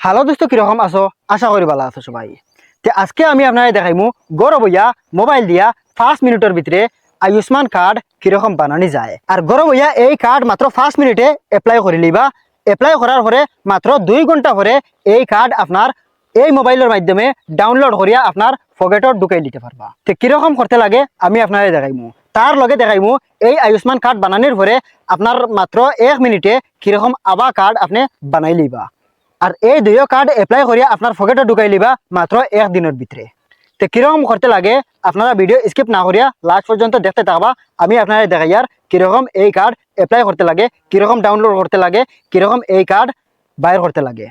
Hello দোস্ত, কীরকম আছো? আশা করি ভালো আছো সবাই। তে আজকে আমি আপনারা দেখাইমু হইয়া মোবাইল দিয়া পাঁচ মিনিটের ভিতরে আয়ুষ্মান কার্ড কীরকম বানানি যায়। আর হইয়া এই কার্ড মাত্র পাঁচ মিনিটে এপ্লাই করে লিবা। এপ্লাই করার পরে মাত্র দুই ঘণ্টা পরে এই কার্ড আপনার এই মোবাইলের মাধ্যমে ডাউনলোড করিয়া আপনার পকেটত ঢুকাই দিতে পারবা তো কীরকম করতে লাগে আমি আপনারা দেখাইমু। তার লগে দেখাইমু এই আয়ুষ্মান কার্ড বানানির পরে আপনার মাত্র এক মিনিটে কীরকম আবা কার্ড আপনি বানাই লিবা। আর এই দুইও কার্ড এপ্লাই করিয়া আপনার পকেটে ঢুকাই লিবা মাত্র এক দিনের ভিতরে তো কীরকম করতে লাগে, আপনারা ভিডিও স্কিপ না করিয়া লাস্ট পর্যন্ত দেখতে থাকবা, আমি আপনারা দেখাইয়ার কীরকম এই কার্ড এপ্লাই করতে লাগে কীরকম ডাউনলোড করতে লাগে কীরকম এই কার্ড বাইর করতে লাগে।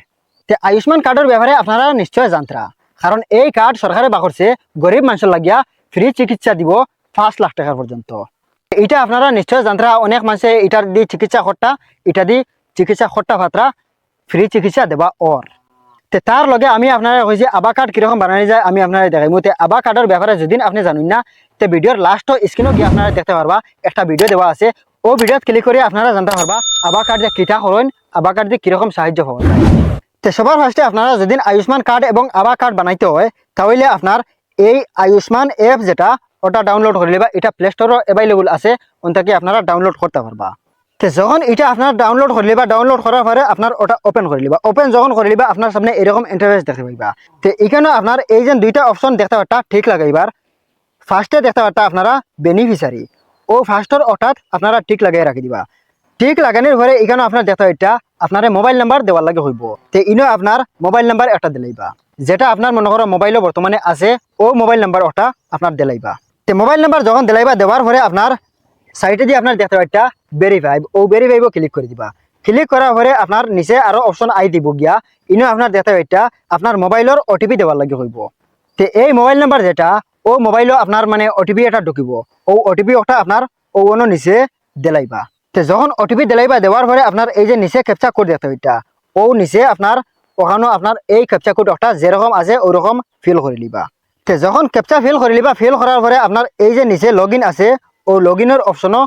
তে আয়ুষ্মান কার্ডের ব্যাপারে আপনারা নিশ্চয় জানতরা কারণ এই কার্ড সরকারে বাকরছে গরিব মানুষের লাগিয়া ফ্রি চিকিৎসা দিব পাঁচ লাখ টাকা পর্যন্ত এটা আপনারা নিশ্চয় জানতরা অনেক মানুষে এটার দিয়ে চিকিৎসা খরটা এটা দিয়ে চিকিৎসা খরটা ভাতরা ফ্রি চিকিৎসা দেবা ওর তে তার লগে আমি আপনারা কইছি আবা কার্ড কীরকম বানানো যায়, আমি আপনারা দেখাই মতে আবা কার্ডের ব্যাপারে যদি আপনি জানুন না, তে ভিডিওর লাস্ট স্ক্রিনও গিয়ে আপনারা দেখতে পারবা একটা ভিডিও দেওয়া আছে। ও ভিডিওত ক্লিক করে আপনারা জানতে পারবা আবা কার্ড দিয়ে কিটা করেন আবা কার্ড দিয়ে কীরকম সাহায্য পাওয়া যায় তে সবার ফার্স্টে আপনারা যদি আয়ুষ্মান কার্ড এবং আবা কার্ড বানাইতে হয়, তাহলে আপনার এই আয়ুষ্মান অ্যাপ যেটা ওটা ডাউনলোড করে নিবা এটা প্লে স্টোরও অ্যাভেলেবল আছে ওন আপনারা ডাউনলোড করতে পারবা যখন এটা আপনার ডাউনলোড করে লিবা ডাউনলোড করার পরে আপনার ওটা ওপেন করে লিবা ওপেন যখন করে লিবা আপনার সামনে এরকম ইন্টারফেস দেখতে পাইবা। তো এখানে আপনার এই যে দুইটা অপশন দেখতে পারটা ঠিক লাগাইবার ফার্স্টে দেখতে পারটা আপনারা বেনিফিসারি ও ফার্স্টর অর্থাৎ আপনারা ঠিক লাগাই রাখি দিবা। ঠিক লাগানোর পরে এখানে আপনার দেখতে এটা আপনার মোবাইল নাম্বার দেওয়ার লাগে হইব। তো ইনো আপনার মোবাইল নাম্বার একটা দিলাইবা। যেটা আপনার মনে করো মোবাইলও বর্তমানে আছে ও মোবাইল নাম্বার ওটা আপনার দিলাইবা। তো মোবাইল নাম্বার যখন দিলাইবা দেওয়ার পরে আপনার সাইটে দিয়ে আপনার দেখতে পাইটা ভেরিফাই ও ভেরিফাইব ক্লিক করে দিবা। ক্লিক করার পরে আপনার নিচে আরও অপশন আই দিব গিয়া। ইনো আপনার দেখতে পাইটা আপনার মোবাইলের ওটিপি দেওয়ার লাগে হইব তে এই মোবাইল নাম্বার যেটা ও মোবাইলও আপনার মানে ওটিপি এটা ঢুকিব। ও ওটিপি ওটা আপনার ও অন্য নিচে দেলাইবা। তে যখন ওটিপি দেলাইবা দেওয়ার পরে আপনার এই যে নিচে ক্যাপচা কোড দেখতে পাইটা ও নিচে আপনার ওখানে আপনার এই ক্যাপচা কোড ওটা যেরকম আছে ওরকম ফিল করে লিবা তে যখন ক্যাপচা ফিল করে লিবা ফিল করার পরে আপনার এই যে নিচে লগ আছে, ও লগ ইনের অপশনও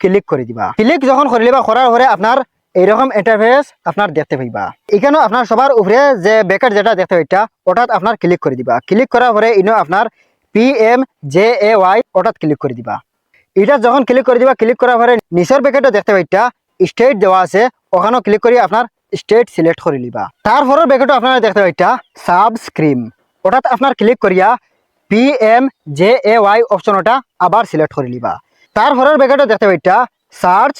ক্লিক করে দিবা। ক্লিক যখন করে লিবা করার পরে আপনার এইরকম ইন্টারফেস আপনার দেখতে পাইবা। এখানেও আপনার সবার উপরে যে বেকার যেটা দেখতে পাইটা ওটাত আপনার ক্লিক করে দিবা। ক্লিক করার পরে ইনো আপনার P M J A Y ওটাত click করে দিবা। এটা যখন ক্লিক করে দিবা ক্লিক করার পরে নিচের প্যাকেটও দেখতে পাইটা স্টেট দেওয়া আছে ওখানেও ক্লিক করে আপনার স্টেট সিলেক্ট করে লিবা। তারপরের প্যাকেটও আপনারা দেখতে পাইটা সাবস্ক্রিম ওটাতে আপনার ক্লিক করিয়া P M J A Y option ওটা আবার সিলেক্ট করে লিবা তারপরের প্যাকেটও দেখতে পাইটা। সার্চ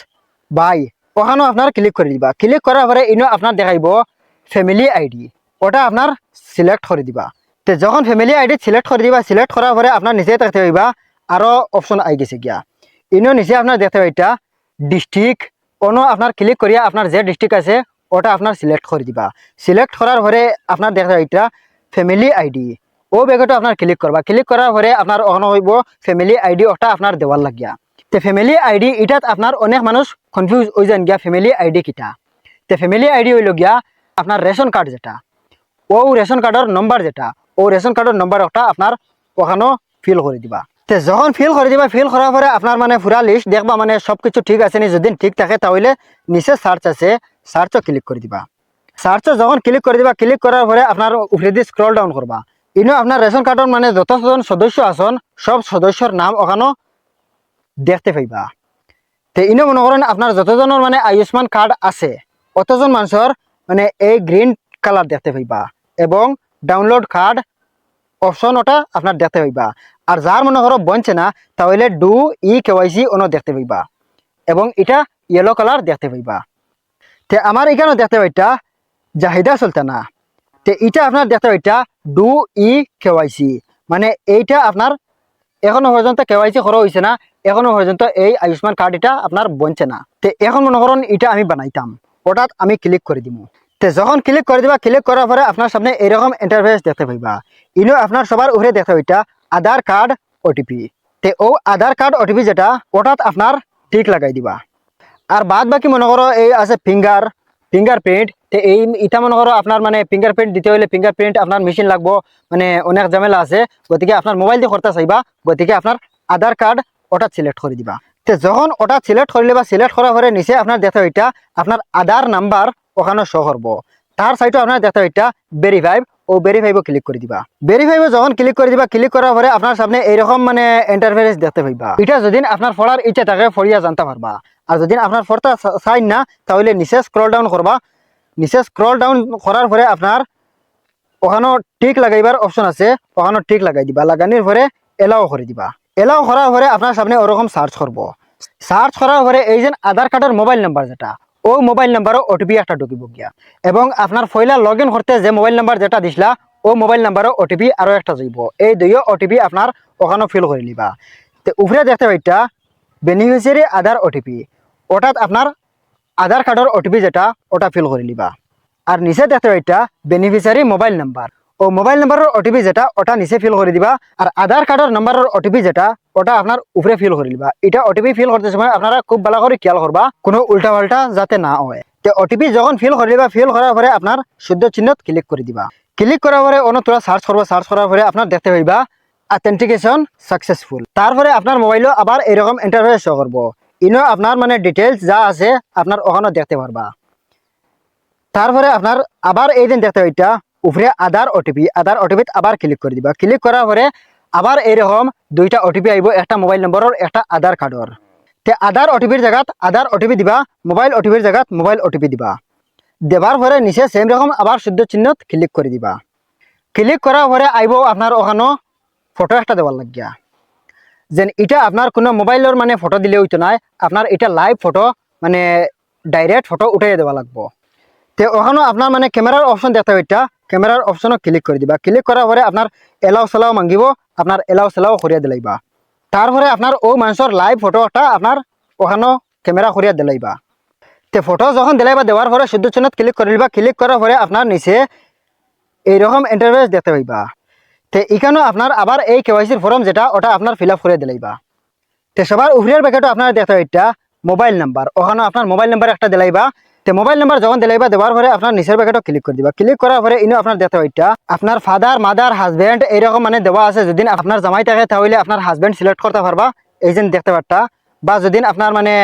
বাই ওখানেও আপনার ক্লিক করে দিবা। ক্লিক করার পরে ইনো আপনার দেখাইব ফ্যামিলি আইডি ওটা আপনার সিলেক্ট করে দিবা। তো যখন ফ্যামিলি আইডি সিলেক্ট করে দিবা সিলেক্ট করার পরে আপনার নিচে দেখতে পাইবা আরও অপশন আই গেছে গিয়া। ইনো নিচে আপনার দেখতে পাইটা ডিস্ট্রিক্ট কোনো আপনার ক্লিক করিয়া আপনার যে ডিস্ট্রিক্ট আছে, ওটা আপনার সিলেক্ট করে দিবা। সিলেক্ট করার পরে আপনার দেখতে পাইটা ফ্যামিলি আইডি ও বেগটো আপনার ক্লিক করবা ক্লিক করার পরে আপনার ওখানে হইব ফ্যামিলি আইডি ওটা আপনার দেওয়ার লাগিয়া। তে ফ্যামিলি আইডি এটাত আপনার অনেক মানুষ কনফিউজ হয়ে যান গিয়া ফ্যামিলি আইডি কিটা তে ফ্যামিলি আইডি হইল গিয়া আপনার রেশন কার্ড যেটা। ও রেশন কার্ডের নম্বর যেটা। ও রেশন কার্ডের নম্বর ওটা আপনার ওখানেও ফিল করে দিবা। তে যখন ফিল করে দিবা ফিল করার পরে আপনার মানে পুরা লিস্ট দেখবা মানে সব কিছু ঠিক আছে নি যদি ঠিক থাকে তাহলে নিচে সার্চ আছে সার্চও ক্লিক করে দিবা। সার্চও যখন ক্লিক করে দিবা ক্লিক করার পরে আপনার উপরে দিয়ে স্ক্রল ডাউন করবা ইনো আপনার রেশন কার্ডের মানে যতজন সদস্য আসন সব সদস্যর নাম ওখানেও দেখতে পাইবা। তে ইনো মনে করেন আপনার যতজনের মানে আয়ুষ্মান কার্ড আছে, অতজন মানুষের মানে এই গ্রিন কালার দেখতে পাইবা এবং ডাউনলোড কার্ড অপশন ওটা আপনার দেখতে পাইবা। আর যার মনে করো বনছে না তাহলে ডু ই কেওয়াইসি অন্য দেখতে পাইবা এবং এটা ইয়েলো কালার দেখতে পাইবা। তে আমার এখানেও দেখতে পাইটা জাহিদা সুলতানা তে এটা আপনার দেখতে পাইটা ডু ই কেওয়াইসি মানে এইটা আপনার এখনও পর্যন্ত কেওয়াইসি করা হয়েছে না, এখনও পর্যন্ত এই আয়ুষ্মান কার্ড এটা আপনার বনছে না। তে এখন মনে করেন এটা আমি বানাইতাম ওটাত আমি ক্লিক করে দিব তে যখন ক্লিক করে দিবা ক্লিক করার পরে আপনার সামনে এরকম ইন্টারফেস দেখতে পাইবা। ইনো আপনার সবার উপরে দেখতে পাইটা আধার কার্ড ওটিপি তে ও আধার কার্ড ওটিপি যেটা ওটাত আপনার ঠিক লাগাই দিবা। আর বাদ বাকি মনে করো এই আছে ফিঙ্গার ফিঙ্গার প্রিন্ট তো এই ইটা মনে করো আপনার মানে ফিঙ্গার প্রিন্ট দিতে হলে ফিঙ্গার প্রিন্ট আপনার মেশিন লাগবো মানে অনেক ঝামেলা আছে। গতিকে আপনার মোবাইল দিয়ে করতে চাইবা, গতিকে আপনার আধার কার্ড ওটা সিলেক্ট করে দিবা। তো যখন ওটা সিলেক্ট করলে বা সিলেক্ট করার পরে নিচে আপনার দেখতে ওইটা আপনার আধার নাম্বার ওখানে শো করব। তার সাইডে আপনার দেখতে এটা ভেরিফাইভ ও ভেরিফাইভও ক্লিক করে দিবা। ভেরিফাইভও যখন ক্লিক করে দিবা ক্লিক করার পরে আপনার সামনে এইরকম মানে ইন্টারফেস দেখতে পাইবা। এটা যদি আপনার পড়ার ইচ্ছা থাকে ফরিয়া জানতে পারবা। আর যদি আপনার পড়তা চাই না, তাহলে নিচে স্ক্রল ডাউন করবা। নিচে স্ক্রল ডাউন করার পরে আপনার ওখানেও টিক লাগাইবার অপশন আছে। ওখানেও টিক লাগাই দিবা। লাগানোর পরে এলাও করে দিবা। এলাও করার পরে আপনার সামনে ওরকম সার্চ করব। সার্চ করার পরে এই যে আধার কার্ডের মোবাইল নাম্বার যেটা ও মোবাইল নাম্বারও ওটিপি একটা ঢুকিব গিয়া। এবং আপনার ফয়লা লগ ইন করতে যে মোবাইল নাম্বার যেটা দিছিলা ও মোবাইল নাম্বারও ওটিপি আরও একটা যাইব। এই দুইও ওটিপি আপনার ওখানেও ফিল করে নিবা। তো উপরে দেখতে পাইটা বেনিফিসিয়ারি আধার ওটিপি ওটাত আপনার আধার কার্ডের ওটিপি যেটা, ওটা ফিল করে নিবা। আর নিচে দেখতে পাইটা বেনিফিসিয়ারি মোবাইল নাম্বার ও মোবাইল নাম্বারের ওটিপি যেটা, ওটা নিচে ফিল করে দিবা। আর আধার কার্ডের নাম্বারের ওটিপি যেটা, ওটা আপনার উপরে ফিল করে দিবা এটা ওটিপি ফিল করতে সময় আপনারা খুব ভালো করে খেয়াল করবা কোনো উল্টা পাল্টা যাতে না হয়। তো ওটিপি যখন ফিল করে দিবা ফিল করার পরে আপনার শুদ্ধ চিহ্নত ক্লিক করে দিবা। ক্লিক করার পরে অন্য তোরা সার্চ করবা সার্চ করার পরে আপনার দেখতে পাইবা অথেন্টিকেশন সাকসেসফুল তারপরে আপনার মোবাইলও আবার এরকম ইন্টারফেস শো করব ইনো আপনার মানে ডিটেলস যা আছে আপনার ওখানে দেখতে পারবা। তারপরে আপনার আবার এই দিন দেখতে ওইটা উপরে আধার ওটিপি আধার ওটিপি আবার ক্লিক করে দিবা। ক্লিক করার পরে আবার এইরকম দুইটা ওটিপি আইব একটা মোবাইল নম্বরের একটা আধার কার্ডর তে আধার ওটিপির জায়গাত আধার ওটিপি দিবা মোবাইল ওটিপির জায়গাত মোবাইল ওটিপি দিবা। দেবার পরে নিচে সেম রকম আবার শুদ্ধ চিহ্নত ক্লিক করে দিবা। ক্লিক করার পরে আইব আপনার ওখানো ফটো একটা দেওয়ার লাগিয়া। যেন এটা আপনার কোনো মোবাইলের মানে ফটো দিলে হইতো নাই আপনার এটা লাইভ ফটো মানে ডাইরেক্ট ফটো উঠাই দেওয়া লাগবো। তে ওখানেও আপনার মানে ক্যামেরার অপশন দেখতে ওইটা ক্যামেরার অপশনও ক্লিক করে দিবা। ক্লিক করার পরে আপনার এলাও সেলাও মাঙ্গিব আপনার এলাও সেলাও করিয়া দিলাইবা। তারপরে আপনার ও মানুষের লাইভ ফটোটা আপনার ওখানেও ক্যামেরা করিয়া দিলাইবা। তে ফটো যখন দিলাইবা, দেওয়ার পরে শুদ্ধ চিহ্নত ক্লিক করে দিবা। ক্লিক করার পরে আপনার নিচে এইরকম ইন্টারভেস দেখতে পাইবা। তে এখানেও আপনার আবার এই কেওয়াইসির ফর্ম যেটা, ওটা আপনার ফিল করে দিলাইবা তে সবার উপরের প্যাকেটও আপনার দেখতে এটা মোবাইল নাম্বার ওখানে আপনার মোবাইল নাম্বার একটা দিলাইবা তে মোবাইল নাম্বার যখন দিলাইবা দেওয়ার পরে আপনার নিচের প্যাকেটও ক্লিক করে দিবা। ক্লিক করার পরে ইনো আপনার দেখতে ওইটা আপনার ফাদার মাদার হাজবেন্ড এইরকম মানে দেওয়া আছে। যদি আপনার জামাই থাকে, তাহলে আপনার হাজবেন্ড সিলেক্ট করতে পারবা। এই দেখতে পারতা। বা যদি আপনার মানে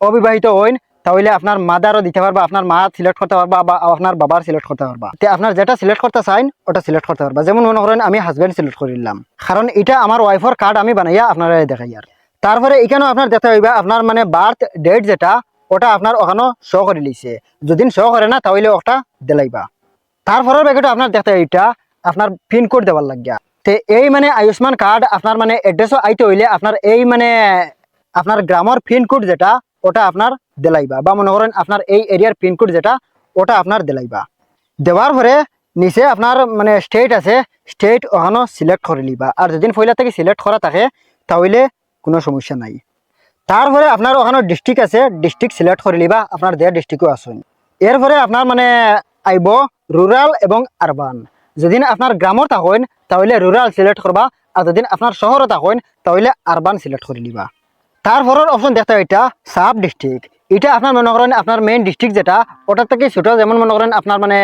অবিবাহিত হইন তাহলে আপনার মাদারও দিতে পারবা, আপনার মা সিলেক্ট করতে পারবা বা আপনার বাবার সিলেক্ট করতে পারবা। তে আপনার যেটা সিলেক্ট করতে চাইন, ওটা সিলেক্ট করতে পারবা। যেমন মনে করেন আমি হাজবেন্ড সিলেক্ট করে দিলাম কারণ এটা আমার ওয়াইফের কার্ড আমি বানাইয়া আপনারা দেখাই আর। তারপরে এখানেও আপনার দেখতে পাইবা, আপনার মানে বার্থ ডেট যেটা, ওটা আপনার ওখানে শো করে লিছে যদি শো করে না, তাহলে ওটা দিলাইবা। তারপরের প্যাকেটে আপনার দেখতে এইটা, আপনার পিনকোড দেওয়ার লাগিয়া। তে এই মানে আয়ুষ্মান কার্ড আপনার মানে এড্রেসও আইতে হইলে আপনার এই মানে আপনার গ্রামের পিনকোড যেটা ওটা আপনার দিলাইবা বা মনে করেন আপনার এই এরিয়ার পিনকোড যেটা, ওটা আপনার দিলাইবা। দেওয়ার পরে নিচে আপনার মানে স্টেট আছে স্টেট ওখানে সিলেক্ট করে লিবা আর যদি পয়লা থেকে সিলেক্ট করা থাকে, তাহলে কোনো সমস্যা নাই। তারপরে আপনার ওখানে ডিস্ট্রিক্ট আছে ডিস্ট্রিক্ট সিলেক্ট করে লিবা আপনার দেয়ার ডিস্ট্রিক্টও আসুন এরপরে আপনার মানে আইব রুরাল এবং আরবান যদি আপনার গ্রামর থাকেন, তাহলে রুরাল সিলেক্ট করবা। আর যদি আপনার শহরও থাকেন, তাহলে আরবান সিলেক্ট করে লিবা তারপরের অপশন দেখতে এটা সাব ডিস্ট্রিক্ট এটা আপনার মনে করেন আপনার মেইন ডিস্ট্রিক্ট যেটা, ওটার থেকে ছোট যেমন মনে করেন আপনার মানে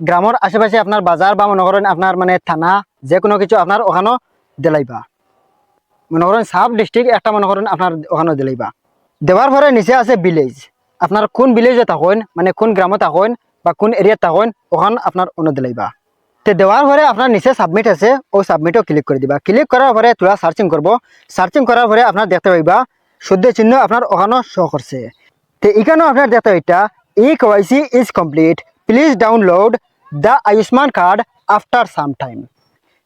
গ্রামের আশেপাশে আপনার বাজার বা মনে করেন আপনার মানে থানা যে কোনো কিছু আপনার ওখানেও দিলাইবা। মনে করেন সাব ডিস্ট্রিক্ট একটা মনে করেন আপনার ওখানে দিলাইবা। দেওয়ার পরে নিচে আছে ভিলেজ আপনার কোন ভিলেজে থাকেন মানে কোন গ্রামে থাকেন বা কোন এরিয়াত থাকেন, ওখান আপনার অন্য দিলাইবা। তে দেওয়ার পরে আপনার নিচে সাবমিট আছে, ও সাবমিটও ক্লিক করে দিবা। ক্লিক করার পরে তোরা সার্চিং করব। সার্চিং করার পরে আপনার দেখতে পাইবা শুদ্ধ চিহ্ন আপনার ওখানেও শো করছে। তো এখানেও আপনার দেখতে এটা e KYC is complete please download the Ayushman card after some time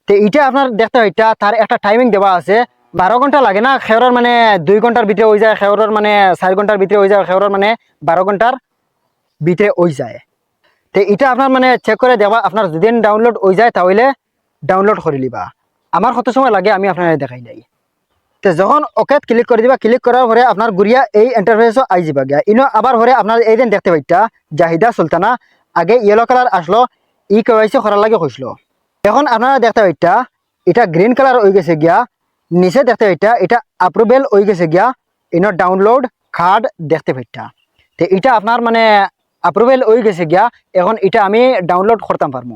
তো এটা আপনার দেখতে এটা তার একটা টাইমিং দেওয়া আছে, বারো ঘণ্টা লাগে না খেওরের মানে দুই ঘণ্টার ভিতরে হয়ে যায় খেওরের মানে চার ঘণ্টার ভিতরে হয়ে যায় খেওরের মানে বারো ঘণ্টার ভিতরে হয়ে যায়। তো এটা আপনার মানে চেক করে দেওয়া, আপনার যদি ডাউনলোড হয়ে যায় তাহলে ডাউনলোড করে লিবা আমার কত সময় লাগে আমি আপনার দেখাই নাই। তো যখন ওকেত ক্লিক করে দিবা ক্লিক করার পরে আপনার গুড়িয়া এই ইন্টারফেসও আই যাবা গিয়া ইনো আবার পরে আপনার এই দিন দেখতে পাইতা, জাহিদা সুলতানা আগে ইয়েলো কালার আসলো, ই কেওয়াইসি করার লাগে কইসলো এখন আপনারা দেখতে পাইতা, এটা গ্রিন কালার হয়ে গেছে গিয়া, নিচে দেখতে পাইতা, এটা অ্যাপ্রুভেল হয়ে গেছে গিয়া, ইনো ডাউনলোড কার্ড দেখতে পাইতা। তো এটা আপনার মানে অ্যাপ্রুভেল হয়ে গেছে গিয়া, এখন এটা আমি ডাউনলোড করতাম পারব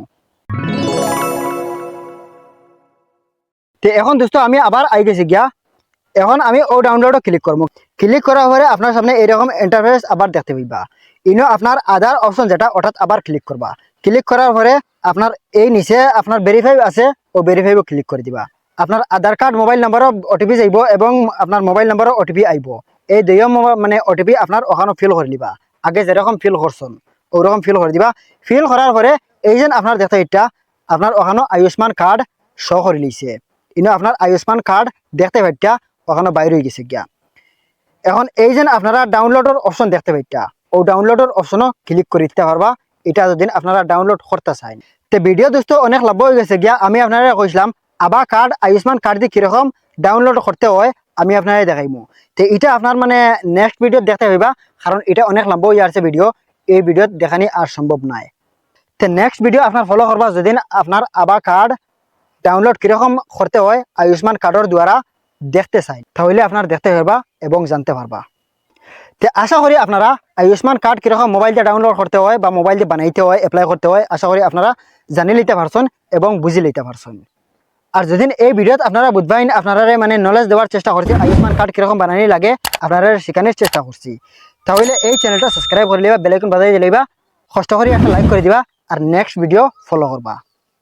তো এখন দোস্ত আমি আবার আই গেছি গিয়া এখন আমি ও ডাউনলোডও ক্লিক করব। ক্লিক করার পরে আপনার সামনে এরকম ইন্টারফেস আবার দেখতে পাইবা। ইনো আপনার আধার অপশন যেটা অর্থাৎ আবার ক্লিক করবা। ক্লিক করার পরে আপনার এই নিচে আপনার ভেরিফাই আছে, ও ভেরিফাইও ক্লিক করে দিবা। আপনার আধার কার্ড মোবাইল নম্বরও ওটিপি যাইব এবং আপনার মোবাইল নম্বরও ওটিপি আইব। এই মোবা- মানে ওটিপি আপনার ওখানে ফিল করে দিবা আগে যেরকম ফিল করছেন, ওরকম ফিল করে দিবা। ফিল করার পরে এই যে আপনার দেখো এটা, আপনার ওখানে আয়ুষ্মান কার্ড শো করে লিছে ইনো আপনার আয়ুষ্মান কার্ড দেখতে পাইটা ওখানে বাইরে হয়ে গেছে গিয়া। এখন এই যে আপনারা ডাউনলোডের অপশন দেখতে পাইটা ও ডাউনলোডের অপশনও ক্লিক করে দিতে পারবা এটা যদি আপনারা ডাউনলোড করতে চান তো ভিডিও দোস্ত অনেক লাভ হয়ে গেছে গিয়া। আমি আপনারা কইছিলাম আবা কার্ড আয়ুষ্মান কার্ড দিয়ে কীরকম ডাউনলোড করতে হয়, আমি আপনারা দেখাইমু। তো এটা আপনার মানে নেক্সট ভিডিও দেখতে পাইবা কারণ এটা অনেক লম্বা হয়ে আসছে ভিডিও এই ভিডিওত দেখানি আর সম্ভব নাই। তো নেক্সট ভিডিও আপনার ফলো করবা যদি আপনার আবা কার্ড ডাউনলোড কীরকম করতে হয়, আয়ুষ্মান কার্ডের দ্বারা দেখতে চাই। তাহলে আপনার দেখতে পারবা এবং জানতে পারবা। তে আশা করি আপনারা আয়ুষ্মান কার্ড কীরকম মোবাইল দিয়ে ডাউনলোড করতে হয় বা মোবাইল দিয়ে বানাইতে হয় এপ্লাই করতে হয়, আশা করি আপনারা জানি লইতে পারছেন এবং বুঝি লইতে পারছেন। আর যদি এই ভিডিওত আপনারা বুঝবাইন আপনারা মানে নলেজ দেওয়ার চেষ্টা করছি, আয়ুষ্মান কার্ড কীরকম বানানি লাগে আপনারা শেখানোর চেষ্টা করছি। তাহলে এই চ্যানেলটা সাবস্ক্রাইব করে লিবা বেলাইকন বাজাই দিলেবা কষ্ট করে একটা লাইক করে দিবা, আর নেক্সট ভিডিও ফলো করবা